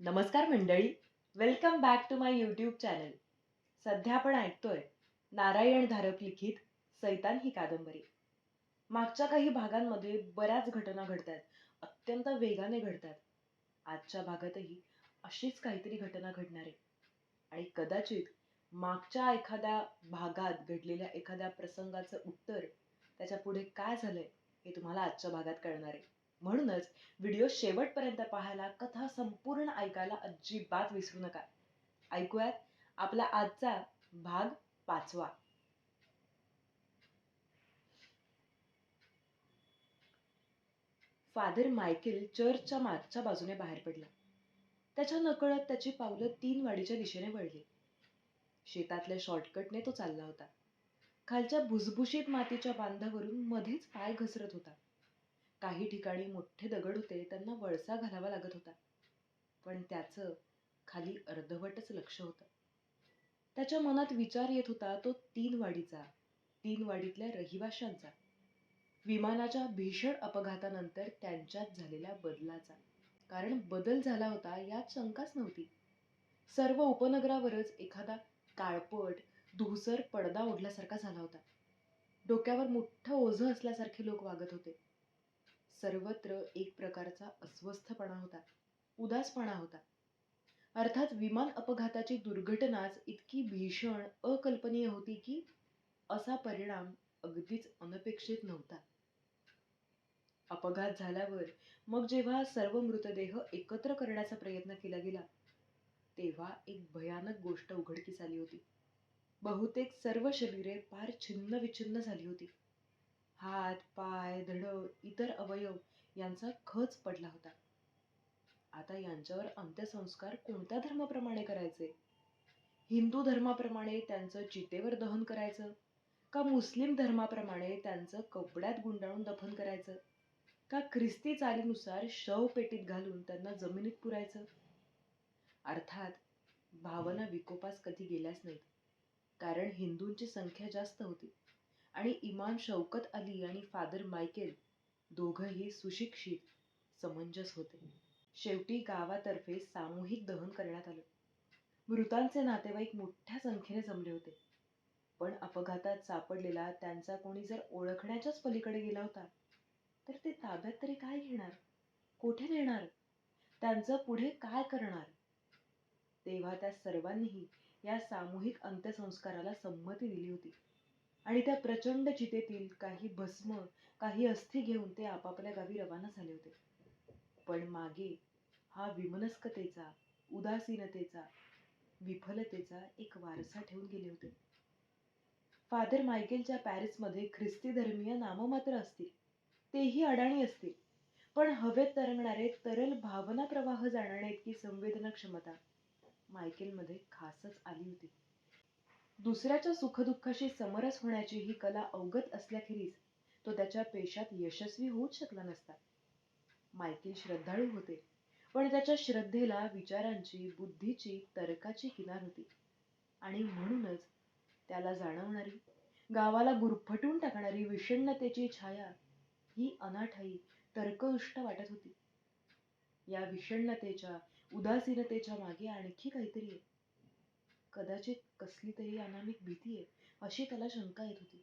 नमस्कार मंडळी. Welcome back to my YouTube channel सध्या आपण ऐकतोय नारायण धारक लिखित सैतान ही कादंबरी. मागच्या काही भागांमध्ये बऱ्याच घटना घडतात अत्यंत वेगाने घडतात. आजच्या भागातही अशीच काहीतरी घटना घडणार आहे. आणि कदाचित मागच्या एखाद्या भागात घडलेल्या एखाद्या प्रसंगाचं उत्तर त्याच्या पुढे काय झालंय हे तुम्हाला आजच्या भागात कळणार आहे. म्हणूनच व्हिडिओ शेवटपर्यंत पाहायला कथा संपूर्ण ऐकायला अजिबात विसरू नका. ऐकूयात आपला आजचा भाग पाचवा. फादर मायकेल चर्चच्या मागच्या बाजूने बाहेर पडला. त्याच्या नकळत त्याची पावलं तीन वाडीच्या दिशेने वळली. शेतातल्या शॉर्टकटने तो चालला होता. खालच्या भुसभुशीत मातीच्या बांधावरून मध्येच पाय घसरत होता. काही ठिकाणी मोठे दगड होते त्यांना वळसा घालावा लागत होता. पण त्याचं खाली अर्धवटच लक्ष होतं. त्याच्या मनात विचार येत होता तो तीन वाडीचा तीन वाडीतल्या रहिवाशांचा. विमानाच्या भीषण अपघातानंतर त्यांच्यात झालेल्या बदलाचा. कारण बदल झाला होता यात शंकाच नव्हती. सर्व उपनगरावरच एखादा काळपट धुसर पडदा ओढल्यासारखा झाला होता. डोक्यावर मोठं ओझं असल्यासारखे लोक वागत होते. सर्वत्र एक प्रकारचा अस्वस्थपणा होता. उदासपणा होता. अर्थात विमान अपघाताची दुर्घटनाच इतकी भीषण अकल्पनीय होती की असा परिणाम अगदीच अनपेक्षित नव्हता. अपघात झाल्यावर मग जेव्हा सर्व मृतदेह एकत्र करण्याचा प्रयत्न केला गेला तेव्हा एक भयानक गोष्ट उघडकीस आली होती. बहुतेक सर्व शरीरे फार छिन्न विछिन्न झाली होती. हात पाय धड इतर अवयव यांचा खच पडला होता. आता यांच्यावर अंत्यसंस्कार कोणत्या धर्माप्रमाणे करायचे? हिंदू धर्माप्रमाणे त्यांचं चितेवर दहन करायचं? का मुस्लिम धर्माप्रमाणे त्यांचं कपड्यात गुंडाळून दफन करायचं? का ख्रिस्ती चालीनुसार शव पेटीत घालून त्यांना जमिनीत पुरायचं? अर्थात भावना विकोपास कधी गेल्याच नाहीत. कारण हिंदूंची संख्या जास्त होती. आणि इमान शौकत अली आणि फादर मायकेल दोघंही सुशिक्षित समंजस होते. शेवटी गावातर्फे सामूहिक दहन करण्यात आलं. मृतांचे नातेवाईक मोठ्या संख्येने जमले होते. पण अपघातात सापडलेला त्यांचा कोणी जर ओळखण्याच्याच पलीकडे गेला होता तर ते ताब्यात तरी काय घेणार? कोठे नेणार? त्यांचं पुढे काय करणार? तेव्हा त्या सर्वांनीही या सामूहिक अंत्यसंस्काराला संमती दिली होती. आणि त्या प्रचंड चितेतील काही भस्म काही अस्थि घेऊन ते आपापल्या गावी रवाना झाले होते. पण मागे हा विमनस्कतेचा उदासीनतेचा विफलतेचा एक वारसा ठेवून गेले होते. फादर मायकेलच्या पॅरिसमध्ये ख्रिस्ती धर्मीय नाममात्र असतील तेही अडाणी असतील पण हवेत तरंगणारे तरल भावना प्रवाह जाणण्या इतकी संवेदना क्षमता मायकेलमध्ये खासच आली होती. दुसऱ्याच्या सुखदुःखाशी समरस होण्याची ही कला अवगत असल्याखेरीज तो त्याच्या पेशात यशस्वी होऊच शकला नसता. मायकेल श्रद्धाळू होते पण त्याच्या श्रद्धेला विचारांची बुद्धीची तर्काची किनार होती आणि म्हणूनच त्याला जाणवणारी गावाला गुरफटून टाकणारी विषण्णतेची छाया ही अनाठाई तर्कदुष्ट वाटत होती. या विषण्णतेच्या उदासीनतेच्या मागे आणखी काहीतरी आहे. कदाचित कसली तरी अनामिक भीती आहे अशी त्याला शंका येत होती.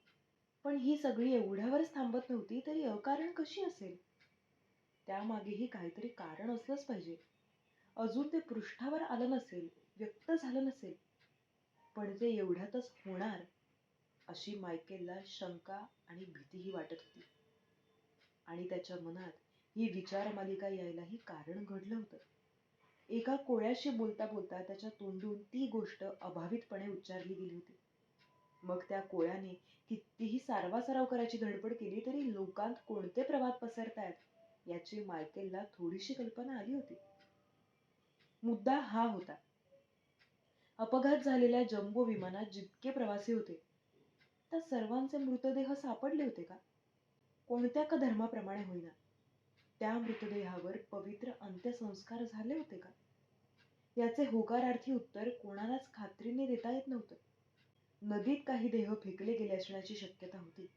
पण ही सगळी एवढ्यावरच थांबत नव्हती तरी अकारण कशी असेल? त्यामागेही काहीतरी कारण असलंच पाहिजे. अजून ते पृष्ठावर आलं नसेल व्यक्त झालं नसेल पण ते एवढ्यातच होणार अशी मायकेलला शंका आणि भीतीही वाटत होती. आणि त्याच्या मनात ही विचार मालिका यायलाही कारण घडलं होतं. एका कोळ्याशी बोलता बोलता त्याच्या तोंडून ती गोष्ट अभावितपणे उच्चारली गेली होती. मग त्या कोळ्याने कितीही सारवासाराव करायची धडपड केली तरी लोकांत कोणते प्रवाद पसरतायत याची मायकेलला थोडीशी कल्पना आली होती. मुद्दा हा होता. अपघात झालेल्या जम्बो विमानात जितके प्रवासी होते त्या सर्वांचे मृतदेह सापडले होते का? कोणत्या का धर्माप्रमाणे होईना. त्या मृतदेहावर पवित्र अंत्यसंस्कार झाले होते का? याचे होकारार्थी उत्तर कोणालाच खात्रीने देता येत नव्हतं. नदीत काही देह फेकले गेले असण्याची शक्यता होती.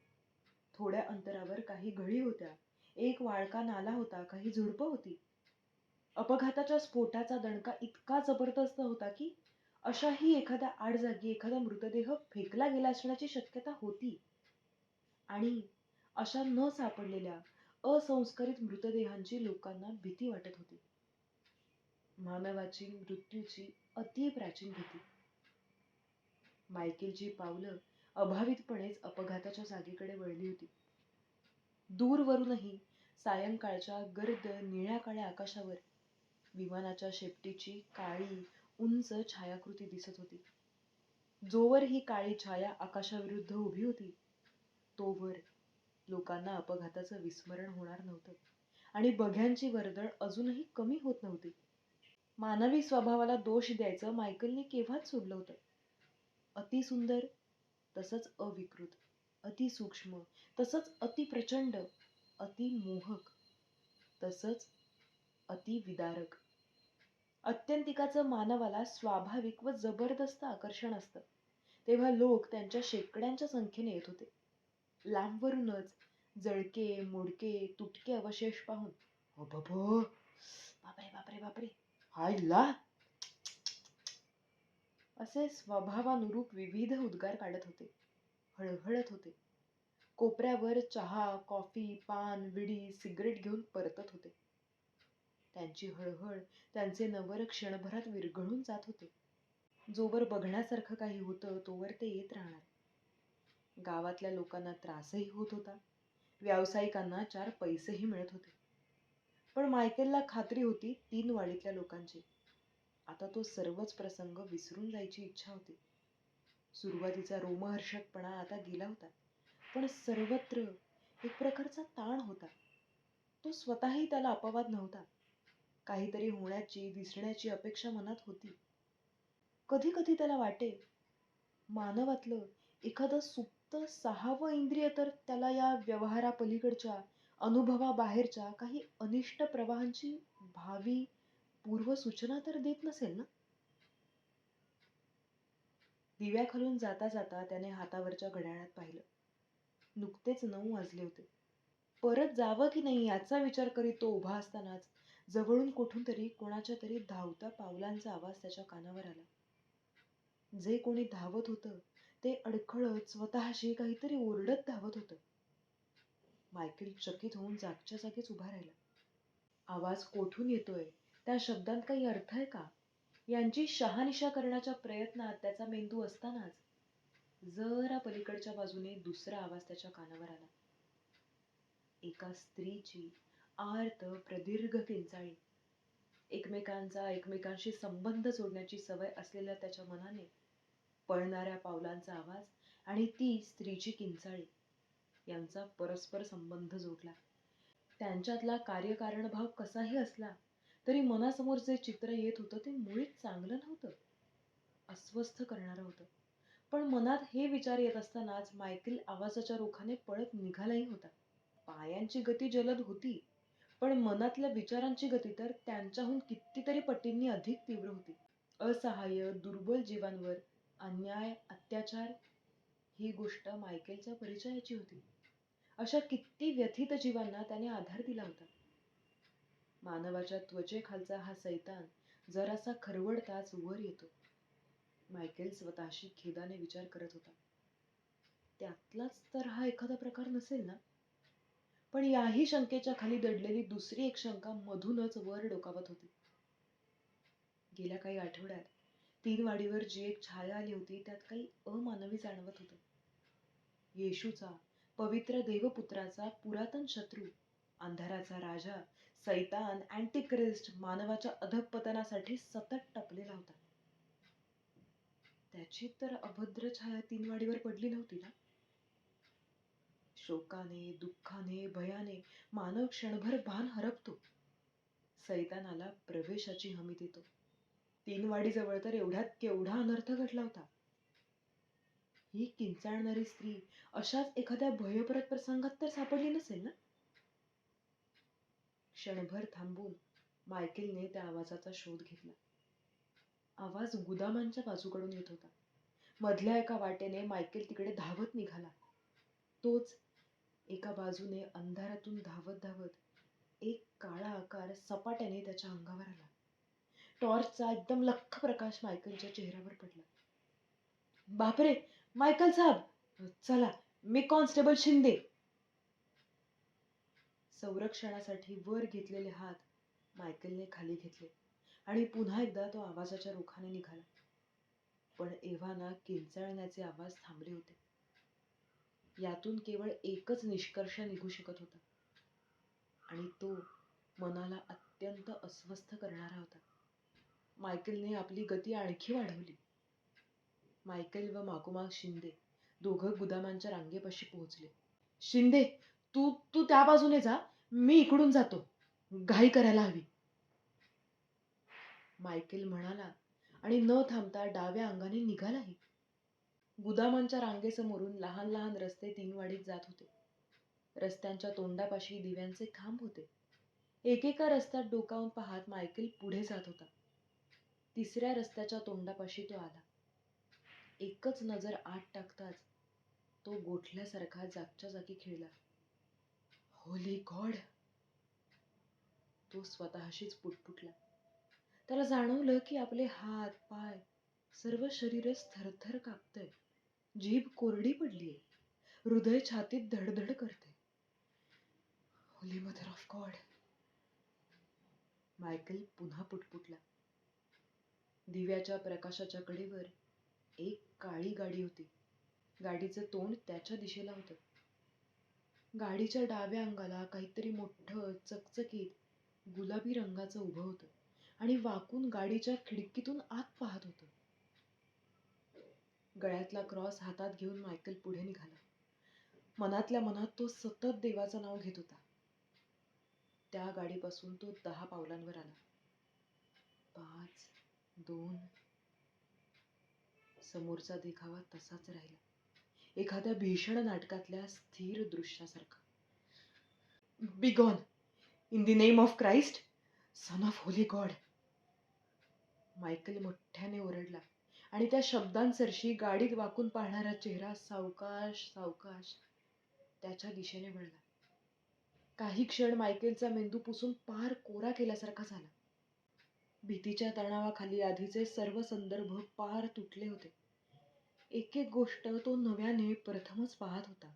थोड्या अंतरावर काही घळी होत्या एक वाळका नाला होता काही झुडपं होती. अपघाताच्या स्फोटाचा दणका इतका जबरदस्त होता की अशाही एखाद्या आड जागी एखादा मृतदेह फेकला गेला असण्याची शक्यता होती. आणि अशा न सापडलेल्या असंस्कारित मृतदेहांची लोकांना भीती वाटत होती. मानवाची मृत्यूची अति प्राचीन भीती. मायकेलची पावलं अभावितपणेच अपघाताच्या जागेकडे वळली होती. दूरवरूनही सायंकाळच्या गर्द निळ्या काळ्या आकाशावर विमानाच्या शेपटीची काळी उंच छायाकृती दिसत होती. जोवर ही काळी छाया आकाशाविरुद्ध उभी होती तोवर लोकांना अपघाताचं विस्मरण होणार नव्हतं. आणि बघ्यांची वर्दळ अजूनही कमी होत नव्हती. मानवी स्वभावाला दोष द्यायचं मायकलने केव्हाच सोडलं होतं? अतिसुंदर तसंच अविकृत अतिसूक्ष्म तसंच अतिप्रचंड अतिमोहक तसंच अतिविदारक अत्यंतिकाचं मानवाला स्वाभाविक व जबरदस्त आकर्षण असतं. तेव्हा लोक त्यांच्या शेकड्यांच्या संख्येने येत होते. लांबवरूनच जळके मोडके तुटके अवशेष पाहून. अबब बापरे बापरे बापरे. हायला असे स्वभावानुरूप विविध उद्गार काढत होते. हळहळत होते. कोपऱ्यावर चहा कॉफी पान विडी सिगरेट घेऊन परतत होते. त्यांची हळहळ त्यांचे नवर क्षणभरात विरघळून जात होते. जोवर बघण्यासारखं काही होतं तोवर ते येत राहणार. गावातल्या लोकांना त्रासही होत होता. व्यावसायिकांना चार पैसेही मिळत होते. पण मायकेलला खात्री होती तीन वाडीतल्या लोकांची. आता तो सर्वच प्रसंग विसरून जायची इच्छा होती. सुरुवातीचा रोमहर्षकपणा आता गेला होता. पण सर्वत्र एक प्रकारचा ताण होता. तो स्वतःही त्याला अपवाद नव्हता. काहीतरी होण्याची दिसण्याची अपेक्षा मनात होती. कधी कधी त्याला वाटे मानवातलं एखादं तर सहावं इंद्रिय तर त्याला या व्यवहारापलीकडच्या अनुभवाबाहेरच्या काही अनिष्ट प्रवाहांची भावी पूर्वसूचना तर देत नसेल ना? दिव्याखालून जाता जाता त्याने हातावरच्या घड्याळात पाहिलं. नुकतेच नऊ वाजले होते. परत जावं की नाही याचा विचार करीत तो उभा असतानाच जवळून कुठून तरी कोणाच्या तरी धावता पावलांचा आवाज त्याच्या कानावर आला. जे कोणी धावत होतं ते अडखळत स्वतःशी काहीतरी ओरडत धावत होतं. मायकेल चकित होऊन जागच्या जागीच उभा राहिला. आवाज कोठून येतोय? त्या शब्दांत काही अर्थ आहे का? यांची शहानिशा करण्याच्या प्रयत्नात त्याचा मेंदू असतानाच जरा पलीकडच्या बाजूने दुसरा आवाज त्याच्या कानावर आला. एका स्त्रीची आर्त प्रदीर्घ किंचाळी. एकमेकांचा एकमेकांशी संबंध जोडण्याची सवय असलेल्या त्याच्या मनाने पळणाऱ्या पावलांचा आवाज आणि ती स्त्रीची किंचाळी यांचा परस्पर संबंध जोडला. त्यांच्यातला कार्यकारणभाव कसाही असला तरी मनासमोर जे चित्र येत होतं ते मुळीच चांगलं नव्हतं. अस्वस्थ करणारं होतं. पण मनात हे विचार येत असतानाच मायकेल आवाजाच्या रोखाने पळत निघालाही होता. पायांची गती जलद होती पण मनातल्या विचारांची गती तर त्यांच्याहून कितीतरी पटींनी अधिक तीव्र होती. असहाय्य दुर्बल जीवांवर अन्याय अत्याचार ही गोष्ट मायकेलच्या परिचयाची होती. अशा किती व्यथित जीवांना त्याने आधार दिला होता. मानवाच्या त्वचेखालचा हा सैतान जरासा खरवडताच वर येतो. मायकेल स्वतःशी खेदाने विचार करत होता. त्यातलाच तर हा एखादा प्रकार नसेल ना? पण याही शंकेच्या खाली दडलेली दुसरी एक शंका मधूनच वर डोकावत होती. गेल्या काही आठवड्यात तीन वाडीवर जी एक छाया आली होती त्यात काही अमानवी जाणवत होतं. येशूचा पवित्र देवपुत्राचा पुरातन शत्रू अंधाराचा राजा सैतान अँटिक्रिस्ट मानवाच्या अधपतनासाठी सतत टपलेला होता. त्याची तर अभद्र छाया तीन वाडीवर पडली नव्हती ना? शोकाने दुःखाने भयाने मानव क्षणभर भान हरपतो. सैतानाला प्रवेशाची हमी देतो. तीनवाडीजवळ तर एवढ्यात केवढा अनर्थ घडला होता. ही किंचाळणारी स्त्री अशाच एखाद्या भयप्रद प्रसंगात तर सापडली नसेल ना? क्षणभर थांबून मायकेलने त्या आवाजाचा शोध घेतला. आवाज गुदामांच्या बाजूकडून येत होता. मधल्या एका वाटेने मायकेल तिकडे धावत निघाला. तोच एका बाजूने अंधारातून धावत धावत एक काळा आकार सपाट्याने त्याच्या अंगावर आला. टॉर्चचा एकदम लख्ख प्रकाश मायकलच्या चेहऱ्यावर पडला. बापरे मायकल साहेब चला मी कॉन्स्टेबल शिंदे. संरक्षणासाठी वर घेतलेले हात मायकलने खाली घेतले आणि पुन्हा एकदा तो आवाजाच्या रोखाने निघाला. पण एव्हाना किंचाळण्याचे आवाज थांबले होते. यातून केवळ एकच निष्कर्ष निघू शकत होता. आणि तो मनाला अत्यंत अस्वस्थ करणारा होता. मायकेलने आपली गती आणखी वाढवली. मायकेल व मागोमाग शिंदे दोघं गुदामांच्या रांगेपाशी पोहोचले. शिंदे तू तू त्या बाजूने जा. मी इकडून जातो. घाई करायला हवी. मायकेल म्हणाला आणि न थांबता डाव्या अंगाने निघालाही. गुदामांच्या रांगेसमोरून लहान लहान रस्ते तीन वाडीत जात होते. रस्त्यांच्या तोंडापाशी दिव्यांचे खांब होते. एकेका रस्त्यात डोकावून पाहत मायकेल पुढे जात होता. तिसऱ्या रस्त्याच्या तोंडापाशी तो आला. एकच नजर आत टाकताच तो गोठल्यासारखा जागच्या जागी खेळला. होली गॉड तो स्वतःशीच पुटपुटला. त्याला जाणवलं की आपले हात पाय सर्व शरीरच थरथर कापतंय. जीभ कोरडी पडलीये. हृदय छातीत धडधड करते holy mother of God Michael पुन्हा पुटपुटला. दिव्याच्या प्रकाशाच्या कडेवर एक काळी गाडी होती. गाडीचं तोंड त्याच्या दिशेला होतं. गाडीच्या डाव्या अंगाला काहीतरी मोठं चकचकीत गुलाबी रंगाचं उभं होतं आणि वाकून गाडीच्या खिडकीतून आत पाहत होतं. गळ्यातला क्रॉस हातात घेऊन मायकल पुढे निघाला. मनातल्या मनात तो सतत देवाचं नाव घेत होता. त्या गाडीपासून तो दहा पावलांवर आला. पाच दोन. समोरचा देखावा तसाच राहिला. एखाद्या भीषण नाटकातल्या स्थिर दृश्यासारखा. Begone in the name of Christ son of holy God Michael मोठ्याने ओरडला. आणि त्या शब्दांसरशी गाडीत वाकून पाहणारा चेहरा सावकाश सावकाश त्याच्या दिशेने वळला. काही क्षण मायकेलचा मेंदू पुसून पार कोरा केल्यासारखा झाला. भीतीच्या तणावाखाली आधीचे सर्व संदर्भ पार तुटले होते. एक एक गोष्ट तो नव्याने प्रथमच पाहत होता.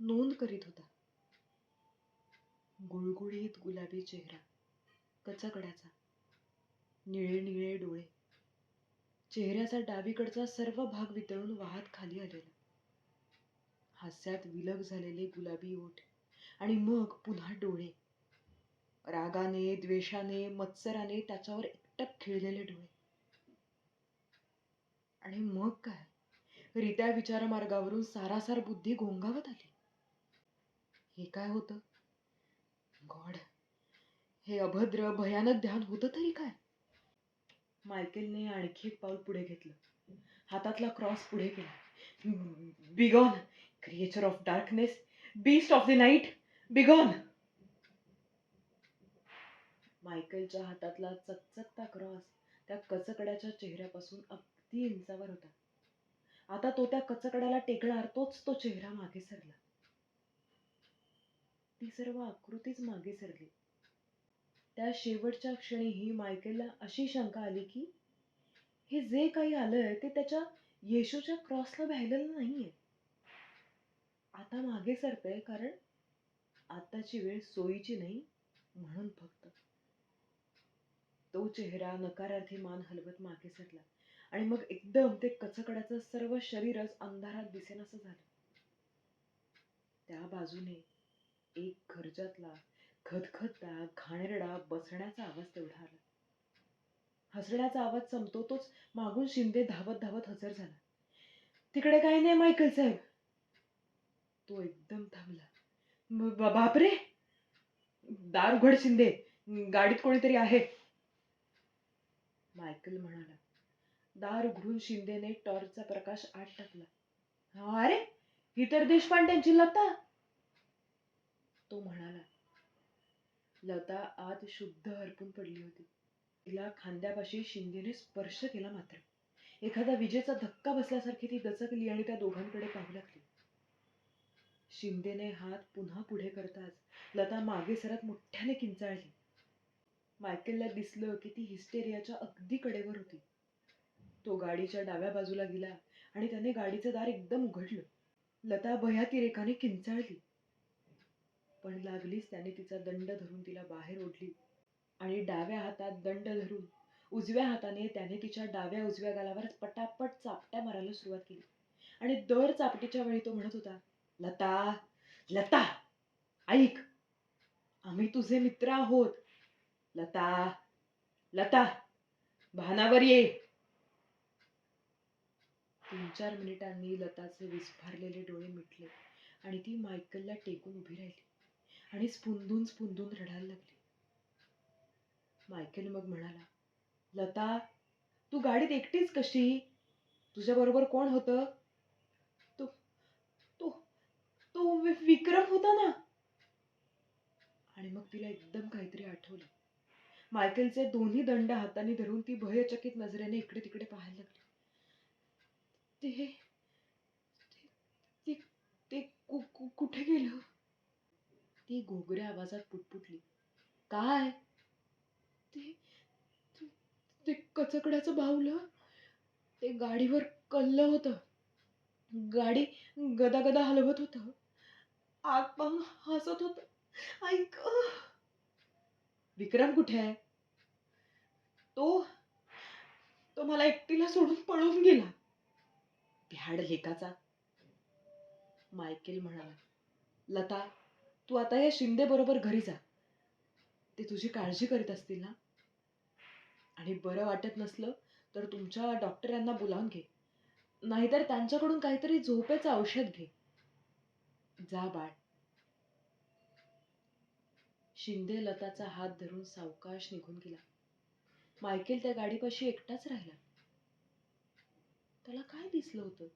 नोंद करीत होता. गुळगुळीत गुलाबी चेहरा. कचकड्याचा निळे निळे डोळे. चेहऱ्याचा डावीकडचा सर्व भाग वितळून वाहत खाली आलेला. हास्यात विलग झालेले गुलाबी ओठ आणि मग पुन्हा डोळे. रागाने द्वेषाने मत्सराने त्याच्यावर एकटक खिळलेले डोळे. आणि मग काय? रित्या विचारमार्गावरून सारासार बुद्धी घोंगावत आली. हे काय होतं? गॉड हे अभद्र भयानक ध्यान होतं तरी काय? मायकेलने आणखी एक पाऊल पुढे घेतलं. हातातला क्रॉस पुढे केला. Begone creature of darkness beast of the night begone! मायकेलच्या हातातला चकचकता क्रॉस त्या कचकड्याच्या चेहऱ्यापासून अगदी इंचावर होता. आता तो त्या कचकड्याला टेकणार तोच तो चेहरा मागे सरला. ती सर्व आकृतीच मागे सरली. त्या शेवटच्या क्षणीही मायकेलला अशी शंका आली की हे जे काही आलंय ते त्याच्या येशूच्या क्रॉसला भ्यायलेलं नाहीये. आता मागे सरतय कारण आताची वेळ सोयीची नाही म्हणून फक्त. तो चेहरा नकारार्थी मान हलवत मागे सरला. आणि मग एकदम ते कचकड्याचं सर्व शरीरच अंधारात दिसेनासं झालं. त्या बाजूने एक खर्जातला खदखदता घाणेरडा बसण्याचा आवाज तेवढा आला. हसण्याचा आवाज संपतो तोच मागून शिंदे धावत धावत हजर झाला. तिकडे काही नाही मायकल साहेब. तो एकदम थांबला. बापरे! दार उघड शिंदे गाडीत कोणीतरी आहे. मायकल म्हणाला. दार उघडून शिंदेने टॉर्चचा प्रकाश आत टाकला. "हा, अरे ही तर देशपांड्यांची लता. तो म्हणाला. लता आत शुद्ध हरपून पडली होती. तिला खांद्यापाशी शिंदेने स्पर्श केला मात्र. एखादा विजेचा धक्का बसल्यासारखी ती दचकली आणि त्या दोघांकडे पाहू लागली. शिंदेने हात पुन्हा पुढे करताच लता मागे सरत मोठ्याने किंचाळली. मायकेलला दिसलं की ती हिस्टेरियाच्या अगदी कडेवर होती. तो गाडीच्या डाव्या बाजूला गेला आणि त्याने गाडीचं दार एकदम उघडलं. लता भयातिरेकाने किंचाळली. पण लागलीच त्याने तिचा दंड धरून तिला बाहेर ओढली आणि डाव्या हातात दंड धरून उजव्या हाताने त्याने तिच्या डाव्या उजव्या गालावर पटापट चापट्या मारायला सुरुवात केली. आणि दर चापटीच्या वेळी तो म्हणत होता लता लता ऐक आम्ही तुझे मित्र आहोत. लता लता भानावर ये. तीन चार मिनिटांनी लताचे विस्फारलेले डोळे मिटले आणि ती मायकलला टेकून उभी राहिली आणि स्पुंदून स्पुंदून रडायला लागली. मायकेल मग म्हणाला लता तू गाडीत एकटीच कशी? तुझ्या बरोबर कोण होतं? तो तो तो विक्रम होता ना? आणि मग तिला एकदम काहीतरी आठवलं. मायकेलचे दोन्ही दंड हाताने धरून ती भयचकित नजरेने इकडे तिकडे पाहायला लागली. ते ते ते कु- कु- कुठे गेलं? ती घोगऱ्या आवाजात पुटपुटली. काय? ते ते- कचकड्याचं बावलं ते गाडीवर कल्ल होतं. गाडी गदा गदा हलवत होत. आग पाहून हसत होत. ऐक. विक्रम कुठे आहे? तो तो मला एकटीला सोडून पळून गेला. भ्याड लेकाचा. मायकेल म्हणाला लता तू आता या शिंदे बरोबर घरी जा. ते तुझी काळजी करीत असतील ना? आणि बरं वाटत नसलं तर तुमच्या डॉक्टरांना बोलावून घे. नाहीतर त्यांच्याकडून काहीतरी झोपेचं औषध घे. जा बाळ. शिंदे लताचा हात धरून सावकाश निघून गेला. मायकेल त्या गाडीपाशी एकटाच राहिला. त्याला काय दिसलं होतं?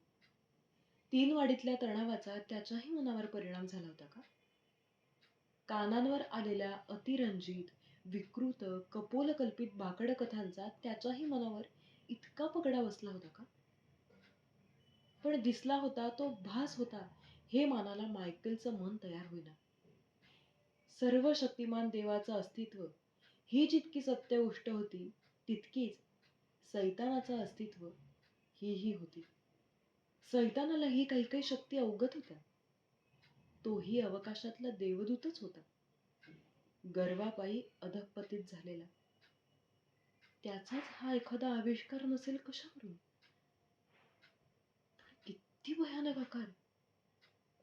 तीन वाडीतल्या तणावाचा त्याच्याही मनावर परिणाम झाला होता का? कानांवर आलेल्या अतिरंजित विकृत कपोलकल्पित बाकड कथांचा त्याच्याही मनावर इतका पगडा बसला होता का? पण दिसला होता तो भास होता हे मानाला मायकेलचं मन तयार होईना. सर्व शक्तिमान देवाचं अस्तित्व ही जितकी सत्य गोष्ट होती तितकीच सैतानाचं अस्तित्व हीही होती. सैतानाला ही काही काही शक्ती अवगत होत्या. तोही अवकाशातला देवदूतच होता. गर्वापायी अधपतित झालेला. त्याचाच हा एखादा आविष्कार नसेल कशावरून? किती भयानक आकार.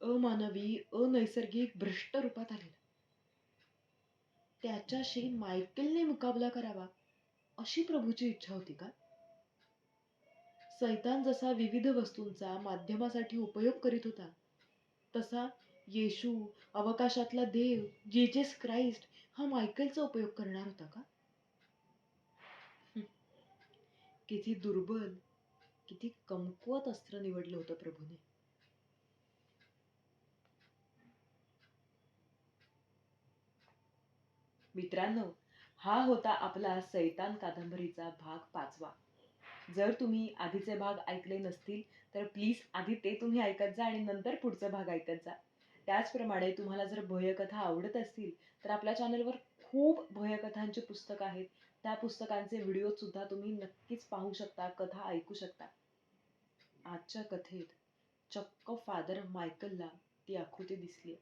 अमानवी अनैसर्गिक भ्रष्ट रूपात आलेला. त्याच्याशी मायकेलने मुकाबला करावा अशी प्रभूची इच्छा होती का? सैतान जसा विविध वस्तूंचा माध्यमासाठी उपयोग करीत होता तसा येशू अवकाशातला देव जेजेस क्राइस्ट हा मायकेलचा उपयोग करणार होता का? किती दुर्बल किती कमकुवत अस्त्र निवडलं होतं प्रभूने. मित्रांनो हा होता आपला सैतान कादंबरीचा भाग पाचवा. जर तुम्ही आधीचे भाग ऐकले नसतील तर प्लीज आधी ते तुम्ही ऐकत जा आणि नंतर पुढचा भाग ऐकत जा. त्याचप्रमाणे तुम्हाला जर भयकथा आवडत असतील तर आपल्या चॅनलवर खूप भयकथांची पुस्तकं आहेत. त्या पुस्तकांचे व्हिडिओ सुद्धा तुम्ही नक्कीच पाहू शकता कथा ऐकू शकता. आजच्या कथेत चक्क फादर मायकलला ती आकृती दिसली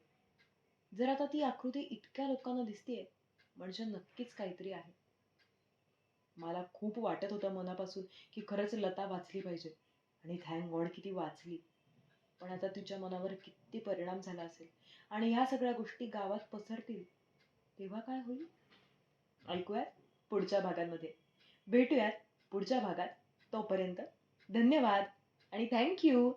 जर आता ती आकृती इतक्या लोकांना दिसतीये म्हणजे नक्कीच काहीतरी आहे. मला खूप वाटत होतं मनापासून की खरंच लता वाचली पाहिजे. आणि थँक गॉड की ती वाचली. पण आता तिच्या मनावर किती परिणाम झाला असेल. आणि ह्या सगळ्या गोष्टी गावात पसरतील तेव्हा काय होईल? ऐकूयात पुढच्या भागांमध्ये. भेटूयात पुढच्या भागात. तोपर्यंत धन्यवाद आणि थँक्यू